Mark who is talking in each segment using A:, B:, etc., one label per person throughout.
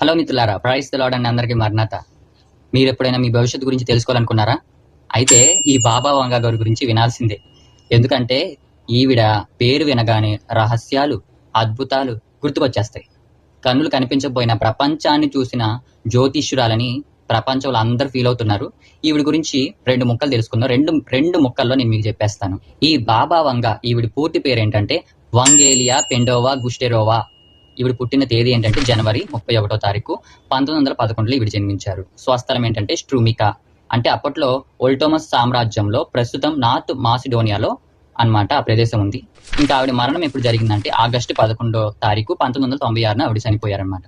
A: Hello మిత్రులారా price lord అందరికీ మర్నాత. మీరు ఎప్పుడైనా మీ భవిష్యత్తు గురించి తెలుసుకోవాలనుకున్నారా? అయితే ఈ బాబా వంగ గారి గురించి వినాల్సిందే. ఎందుకంటే ఈవిడ పేరు వినగానే రహస్యాలు అద్భుతాలు గుర్తుకొచ్చేస్తాయి. కన్నులు కనిపించకపోయిన ప్రపంచాన్ని చూసిన జ్యోతిష్యురాలని ప్రపంచంలో అందరు ఫీల్ అవుతున్నారు. ఈవిడ గురించి రెండు ముక్కలు తెలుసుకుందాం. రెండు రెండు ముక్కల్లో నేను మీకు చెప్పేస్తాను. ఈ బాబా వంగ ఈవిడ పూర్తి పేరు ఏంటంటే వంగేలియా పెండోవా గుస్టెరోవా. ఈవిడ పుట్టిన తేదీ ఏంటంటే జనవరి ముప్పై ఒకటో తారీఖు. పంతొమ్మిది వందల పదకొండులో ఈవిడ జన్మించారు. స్వస్థలం ఏంటంటే స్ట్రూమికా. అంటే అప్పట్లో ఓల్టోమస్ సామ్రాజ్యంలో ప్రస్తుతం నార్త్ మాసిడోనియాలో అన్నమాట ఆ ప్రదేశం ఉంది. ఇంకా ఆవిడ మరణం ఎప్పుడు జరిగిందంటే ఆగస్టు పదకొండో తారీఖు పంతొమ్మిది వందల తొంభై ఆరున ఆవిడ చనిపోయారనమాట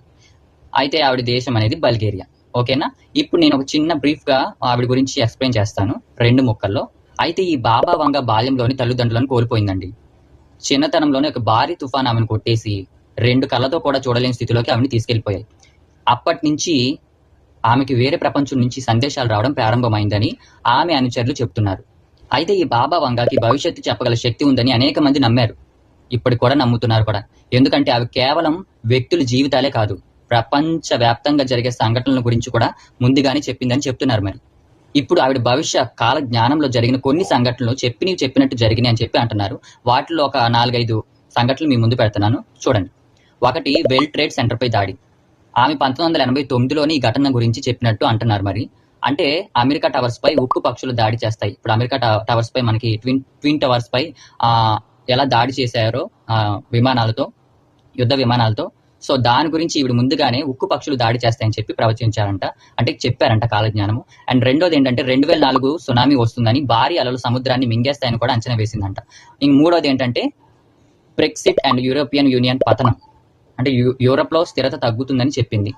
A: అయితే ఆవిడ దేశం అనేది బల్గేరియా. ఓకేనా? ఇప్పుడు నేను ఒక చిన్న బ్రీఫ్గా ఆవిడ గురించి ఎక్స్ప్లెయిన్ చేస్తాను రెండు ముక్కల్లో. అయితే ఈ బాబా వంగ బాల్యంలోని తల్లిదండ్రులను కోల్పోయిందండి. చిన్నతనంలోనే ఒక భారీ తుఫాన్ ఆమెను కొట్టేసి రెండు కళ్ళతో కూడా చూడలేని స్థితిలోకి ఆమెను తీసుకెళ్ళిపోయాయి అప్పటి నుంచి ఆమెకి వేరే ప్రపంచం నుంచి సందేశాలు రావడం ప్రారంభమైందని ఆమె అనుచరులు చెప్తున్నారు. అయితే ఈ బాబా వంగకి భవిష్యత్తు చెప్పగల శక్తి ఉందని అనేక మంది నమ్మారు. ఇప్పటికి కూడా నమ్ముతున్నారు కూడా. ఎందుకంటే అవి కేవలం వ్యక్తుల జీవితాలే కాదు ప్రపంచ వ్యాప్తంగా జరిగే సంఘటనల గురించి కూడా ముందుగానే చెప్పిందని చెప్తున్నారు మరి. ఇప్పుడు ఆవిడ భవిష్య కాల జ్ఞానంలో జరిగిన కొన్ని సంఘటనలు చెప్పినవి చెప్పినట్టు జరిగినాయి అని చెప్పి అంటున్నారు. వాటిలో ఒక నాలుగైదు సంఘటనలు మీ ముందు పెడుతున్నాను. చూడండి. ఒకటి వరల్డ్ ట్రేడ్ సెంటర్ పై దాడి. ఆమె పంతొమ్మిది వందల ఎనభై తొమ్మిదిలోని ఈ ఘటన గురించి చెప్పినట్టు అంటున్నారు మరి. అంటే అమెరికా టవర్స్ పై ఉక్కు పక్షులు దాడి చేస్తాయి. ఇప్పుడు అమెరికా టవర్స్ పై మనకి ట్విన్ ట్విన్ టవర్స్ పై ఎలా దాడి చేశారో విమానాలతో యుద్ధ విమానాలతో. సో దాని గురించి ఇవి ముందుగానే ఉక్కు పక్షులు దాడి చేస్తాయని చెప్పి ప్రవచించారంట. అంటే చెప్పారంట కాలజ్ఞానము. అండ్ రెండోది ఏంటంటే రెండు వేల నాలుగు సునామీ వస్తుందని భారీ అలలు సముద్రాన్ని మింగేస్తాయని కూడా అంచనా వేసిందంట. ఇంక మూడోది ఏంటంటే బ్రెక్సిట్ అండ్ యూరోపియన్ యూనియన్ పతనం. అంటే యూ- యూరోప్లో స్థిరత తగ్గుతుందని చెప్పింది.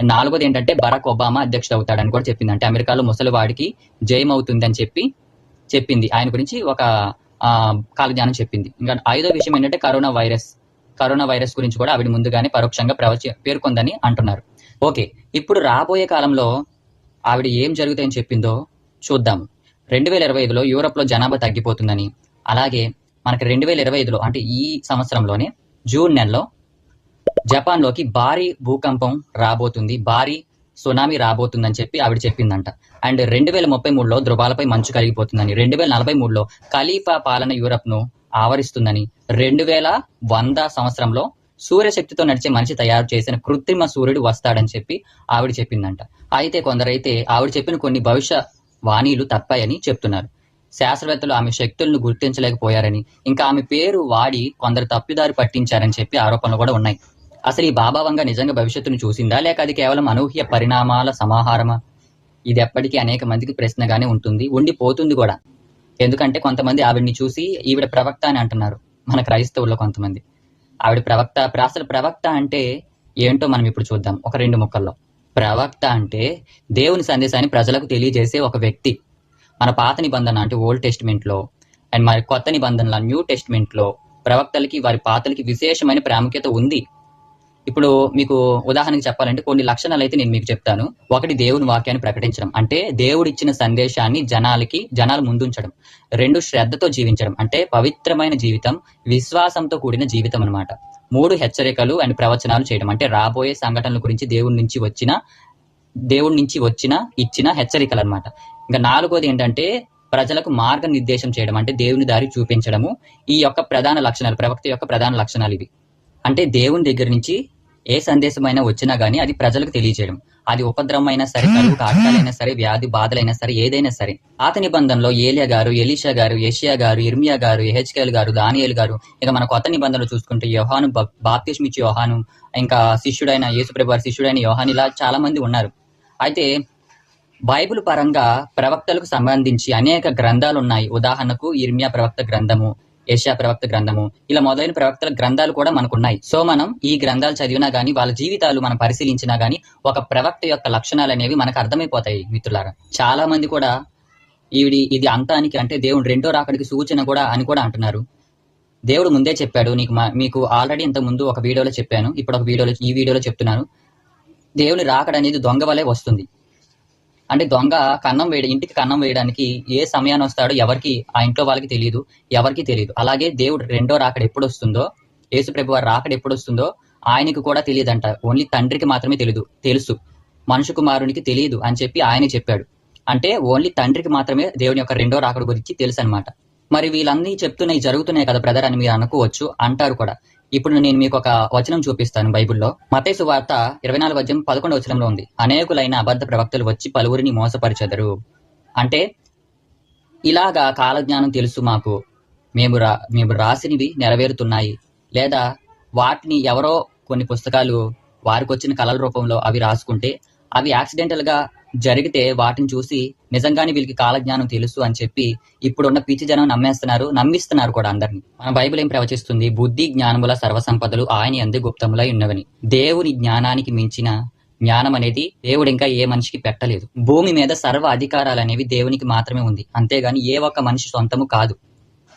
A: అండ్ నాలుగోది ఏంటంటే బరాక్ ఒబామా అధ్యక్షుడు అవుతాడని కూడా చెప్పింది. అంటే అమెరికాలో ముసలివాడికి జయం అవుతుందని చెప్పి చెప్పింది. ఆయన గురించి ఒక కాలజ్ఞానం చెప్పింది. ఇంకా ఐదో విషయం ఏంటంటే కరోనా వైరస్ కరోనా వైరస్ గురించి కూడా ఆవిడ ముందుగానే పరోక్షంగా ప్రవచ పేర్కొందని అంటున్నారు. ఓకే ఇప్పుడు రాబోయే కాలంలో ఆవిడ ఏం జరుగుతాయని చెప్పిందో చూద్దాం. రెండు వేల ఇరవై ఐదులో యూరప్లో జనాభా తగ్గిపోతుందని. అలాగే మనకి రెండు వేల ఇరవై ఐదులో అంటే ఈ సంవత్సరంలోనే జూన్ నెలలో జపాన్లోకి భారీ భూకంపం రాబోతుంది భారీ సునామీ రాబోతుందని చెప్పి ఆవిడ చెప్పిందంట. అండ్ రెండు వేల ముప్పై మూడులో ధృవాలపై మంచు కలిగిపోతుందని రెండు వేల నలభై మూడులో ఖలీఫా పాలన యూరప్ను ఆవరిస్తుందని రెండు వేల వంద సంవత్సరంలో సూర్యశక్తితో నడిచే మనిషి తయారు చేసిన కృత్రిమ సూర్యుడు వస్తాడని చెప్పి ఆవిడ చెప్పిందంట. అయితే కొందరైతే ఆవిడ చెప్పిన కొన్ని భవిష్య వాణీలు తప్పాయని చెప్తున్నారు. శాస్త్రవేత్తలు ఆమె శక్తులను గుర్తించలేకపోయారని ఇంకా ఆమె పేరు వాడి కొందరు తప్పిదారి పట్టించారని చెప్పి ఆరోపణలు కూడా ఉన్నాయి. అసలు ఈ బాబా వంగ నిజంగా భవిష్యత్తును చూసిందా? లేక అది కేవలం అనూహ్య పరిణామాల సమాహారమా? ఇది ఎప్పటికీ అనేక మందికి ప్రశ్నగానే ఉంటుంది. ఉండిపోతుంది కూడా. ఎందుకంటే కొంతమంది ఆవిడ్ని చూసి ఈవిడ ప్రవక్త అని అంటున్నారు. మన క్రైస్తవుల్లో కొంతమంది. ఆవిడ ప్రవక్త అసలు ప్రవక్త అంటే ఏంటో మనం ఇప్పుడు చూద్దాం ఒక రెండు ముక్కల్లో. ప్రవక్త అంటే దేవుని సందేశాన్ని ప్రజలకు తెలియజేసే ఒక వ్యక్తి. మన పాత నిబంధన అంటే ఓల్డ్ టెస్ట్మెంట్లో అండ్ మరి కొత్త నిబంధనల న్యూ టెస్ట్మెంట్లో ప్రవక్తలకి వారి పాతలకి విశేషమైన ప్రాముఖ్యత ఉంది. ఇప్పుడు మీకు ఉదాహరణకి చెప్పాలంటే కొన్ని లక్షణాలు అయితే నేను మీకు చెప్తాను. ఒకటి దేవుని వాక్యాన్ని ప్రకటించడం. అంటే దేవుడు ఇచ్చిన సందేశాన్ని జనాలకి జనాలు ముందుంచడం. రెండు శ్రద్ధతో జీవించడం. అంటే పవిత్రమైన జీవితం విశ్వాసంతో కూడిన జీవితం అనమాట మూడు హెచ్చరికలు అండ్ ప్రవచనాలు చేయడం. అంటే రాబోయే సంఘటనల గురించి దేవుడి నుంచి వచ్చిన దేవుడి నుంచి వచ్చిన ఇచ్చిన హెచ్చరికలు అనమాట ఇంకా నాలుగోది ఏంటంటే ప్రజలకు మార్గనిర్దేశం చేయడం. అంటే దేవుని దారి చూపించడము. ఈ యొక్క ప్రధాన లక్షణాలు ప్రవక్త యొక్క ప్రధాన లక్షణాలు ఇవి. అంటే దేవుని దగ్గర నుంచి ఏ సందేశమైనా వచ్చినా గానీ అది ప్రజలకు తెలియజేయడం అది ఉపద్రవమైనా సరే కరువు కాటకాలైనా సరే వ్యాధి బాధలైనా సరే ఏదైనా సరే. ఆత నిబంధనలో ఏలియా గారు ఎలీషా గారు ఏషియా గారు ఇర్మియా గారు ఎహెచ్కేల్ గారు దానియేలు గారు ఇక మన కొత్త నిబంధనలు చూసుకుంటే యోహాను బాప్తిస్మిచ్చి యోహాను ఇంకా శిష్యుడైన యేసుప్రభు శిష్యుడైన యోహాన్ ఇలా చాలా మంది ఉన్నారు. అయితే బైబిల్ పరంగా ప్రవక్తలకు సంబంధించి అనేక గ్రంథాలు ఉన్నాయి ఉదాహరణకు ఇర్మియా ప్రవక్త గ్రంథము ఏషియా ప్రవక్త గ్రంథము. ఇలా మొదలైన ప్రవక్తల గ్రంథాలు కూడా మనకు ఉన్నాయి సో మనం ఈ గ్రంథాలు చదివినా గానీ వాళ్ళ జీవితాలు మనం పరిశీలించినా గానీ ఒక ప్రవక్త యొక్క లక్షణాలు అనేవి మనకు అర్థమైపోతాయి మిత్రులారా. చాలా మంది కూడా ఈవిడి ఇది అంతానికి అంటే దేవుడు రెండో రాకడికి సూచన కూడా అని కూడా అంటున్నారు. దేవుడు ముందే చెప్పాడు నీకు మా- మీకు ఆల్రెడీ ఇంత ముందు ఒక వీడియోలో చెప్పాను ఇప్పుడు ఒక వీడియోలో ఈ వీడియోలో చెప్తున్నాను. దేవుని రాకడ అనేది దొంగ వలె వస్తుంది. అంటే దొంగ కన్నం వేయడం ఇంటికి కన్నం వేయడానికి ఏ సమయాన్ని వస్తాడో ఎవరికి ఆ ఇంట్లో వాళ్ళకి తెలియదు ఎవరికి తెలియదు. అలాగే దేవుడు రెండో రాకడ ఎప్పుడు వస్తుందో యేసుప్రభు వారి రాకడ ఎప్పుడు వస్తుందో ఆయనకు కూడా తెలియదంట. ఓన్లీ తండ్రికి మాత్రమే తెలియదు తెలుసు. మనుషు కుమారునికి తెలియదు అని చెప్పి ఆయన చెప్పాడు. అంటే ఓన్లీ తండ్రికి మాత్రమే దేవుని యొక్క రెండో రాకడ గురించి తెలుసు అనమాట మరి వీళ్ళన్నీ చెప్తున్నాయి జరుగుతున్నాయి కదా బ్రదర్ అని మీరు అనుకోవచ్చు అంటారు కూడా. ఇప్పుడు నేను మీకు ఒక వచనం చూపిస్తాను బైబిల్లో. మతేసు వార్త ఇరవై నాలుగు వచనం పదకొండు వచనంలో ఉంది. అనేకులైన అబద్ధ ప్రవక్తలు వచ్చి పలువురిని మోసపరిచెదరు. అంటే ఇలాగా కాలజ్ఞానం తెలుసు మాకు. మేము రా మేము రాసినవి నెరవేరుతున్నాయి. లేదా వాటిని ఎవరో కొన్ని పుస్తకాలు వారికి వచ్చిన కళల రూపంలో అవి రాసుకుంటే అవి యాక్సిడెంటల్గా జరిగితే వాటిని చూసి నిజంగానే వీళ్ళకి కాలజ్ఞానం తెలుసు అని చెప్పి ఇప్పుడున్న పిచ్చి జనం నమ్మేస్తున్నారు నమ్మిస్తున్నారు కూడా అందరిని. మన బైబిల్ ఏం ప్రవచిస్తుంది? బుద్ధి జ్ఞానముల సర్వసంపదలు ఆయన ఎందు గుప్తములై ఉన్నవని. దేవుని జ్ఞానానికి మించిన జ్ఞానం అనేది దేవుడు ఇంకా ఏ మనిషికి పెట్టలేదు. భూమి మీద సర్వ అధికారాలు అనేవి దేవునికి మాత్రమే ఉంది. అంతేగాని ఏ ఒక్క మనిషి సొంతము కాదు.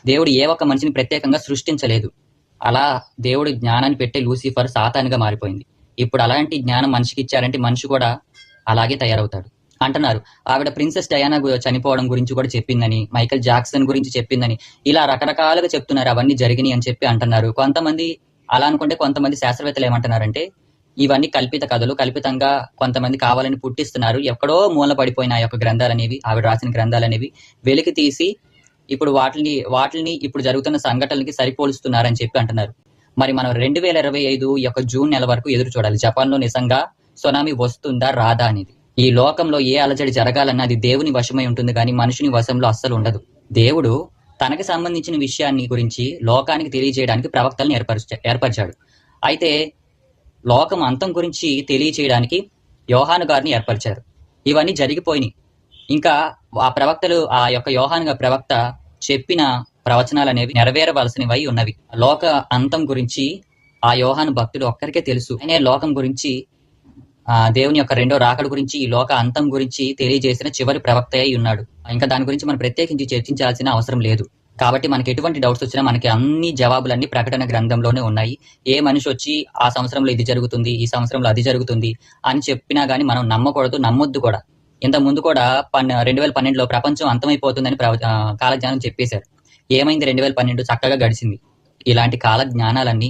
A: దేవుడు ఏ ఒక్క మనిషిని ప్రత్యేకంగా సృష్టించలేదు. అలా దేవుడు జ్ఞానాన్ని పెట్టే లూసిఫర్ సాతానుగా మారిపోయింది. ఇప్పుడు అలాంటి జ్ఞానం మనిషికి ఇచ్చారంటే మనిషి కూడా అలాగే తయారవుతాడు. అంటున్నారు. ఆవిడ ప్రిన్సెస్ డయానా చనిపోవడం గురించి కూడా చెప్పిందని మైకేల్ జాక్సన్ గురించి చెప్పిందని ఇలా రకరకాలుగా చెప్తున్నారు. అవన్నీ జరిగినాయి అని చెప్పి అంటున్నారు. కొంతమంది అలా అనుకుంటే కొంతమంది శాస్త్రవేత్తలు ఏమంటున్నారంటే ఇవన్నీ కల్పిత కథలు. కల్పితంగా కొంతమంది కావాలని పుట్టిస్తున్నారు. ఎక్కడో మూల పడిపోయిన ఆ యొక్క గ్రంథాలు అనేవి ఆవిడ రాసిన గ్రంథాలు అనేవి వెలికి తీసి ఇప్పుడు వాటిని వాటిని ఇప్పుడు జరుగుతున్న సంఘటనలకి సరిపోలుస్తున్నారని చెప్పి అంటున్నారు. మరి మనం రెండు వేల ఇరవై ఐదు యొక్క జూన్ నెల వరకు ఎదురు చూడాలి. జపాన్లో నిజంగా సునామీ వస్తుందా రాదా అనేది. ఈ లోకంలో ఏ అలజడి జరగాలన్నా అది దేవుని వశమై ఉంటుంది కానీ మనుషుని వశంలో అస్సలు ఉండదు. దేవుడు తనకి సంబంధించిన విషయాన్ని గురించి లోకానికి తెలియజేయడానికి ప్రవక్తలను ఏర్పరచ ఏర్పరిచాడు. అయితే లోకం అంతం గురించి తెలియచేయడానికి యోహాను గారిని ఏర్పరిచారు. ఇవన్నీ జరిగిపోయినాయి. ఇంకా ఆ ప్రవక్తలు ఆ యొక్క యోహాను ప్రవక్త చెప్పిన ప్రవచనాలు అనేవి నెరవేరవలసినవి ఉన్నవి. లోక అంతం గురించి ఆ యోహాను భక్తుడు ఒక్కరికే తెలుసు. అనే లోకం గురించి ఆ దేవుని యొక్క రెండో రాకడ గురించి ఈ లోక అంతం గురించి తెలియజేసిన చివరి ప్రవక్త అయి ఉన్నాడు. ఇంకా దాని గురించి మనం ప్రత్యేకించి చర్చించాల్సిన అవసరం లేదు. కాబట్టి మనకి ఎటువంటి డౌట్స్ వచ్చినా మనకి అన్ని జవాబులన్నీ ప్రకటన గ్రంథంలోనే ఉన్నాయి. ఏ మనిషి వచ్చి ఆ సంవత్సరంలో ఇది జరుగుతుంది ఈ సంవత్సరంలో అది జరుగుతుంది అని చెప్పినా గానీ మనం నమ్మకూడదు నమ్మొద్దు కూడా. ఇంత ముందు కూడా పన్ రెండు వేల పన్నెండులో ప్రపంచం అంతమైపోతుందని ప్రవ కాలజ్ఞానం చెప్పేశారు. ఏమైంది? రెండు వేల పన్నెండు చక్కగా గడిచింది. ఇలాంటి కాల జ్ఞానాలన్నీ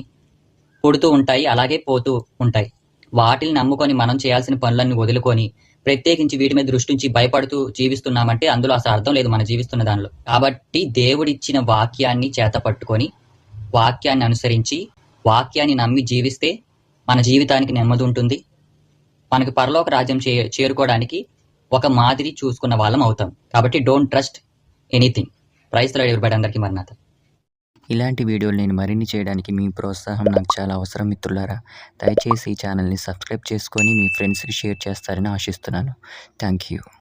A: పుడుతూ ఉంటాయి అలాగే పోతూ ఉంటాయి. వాటిని నమ్ముకొని మనం చేయాల్సిన పనులన్నీ వదులుకొని ప్రత్యేకించి వీటి మీద దృష్టించి భయపడుతూ జీవిస్తున్నామంటే అందులో అసలు అర్థం లేదు మనం జీవిస్తున్న దానిలో. కాబట్టి దేవుడిచ్చిన వాక్యాన్ని చేత పట్టుకొని వాక్యాన్ని అనుసరించి వాక్యాన్ని నమ్మి జీవిస్తే మన జీవితానికి నెమ్మది ఉంటుంది. మనకి పరలోక రాజ్యం చే చేరుకోవడానికి ఒక మాదిరి చూసుకున్న వాళ్ళం అవుతాం. కాబట్టి don't trust anything price everybody అందరికీ మరణాత
B: ఇలాంటి వీడియోలు నేను మరిన్ని చేయడానికి మీ ప్రోత్సాహం నాకు చాలా అవసరం మిత్రులారా. దయచేసి ఈ ఛానల్ని సబ్స్క్రైబ్ చేసుకొని మీ ఫ్రెండ్స్కి షేర్ చేస్తారని ఆశిస్తున్నాను. Thank you.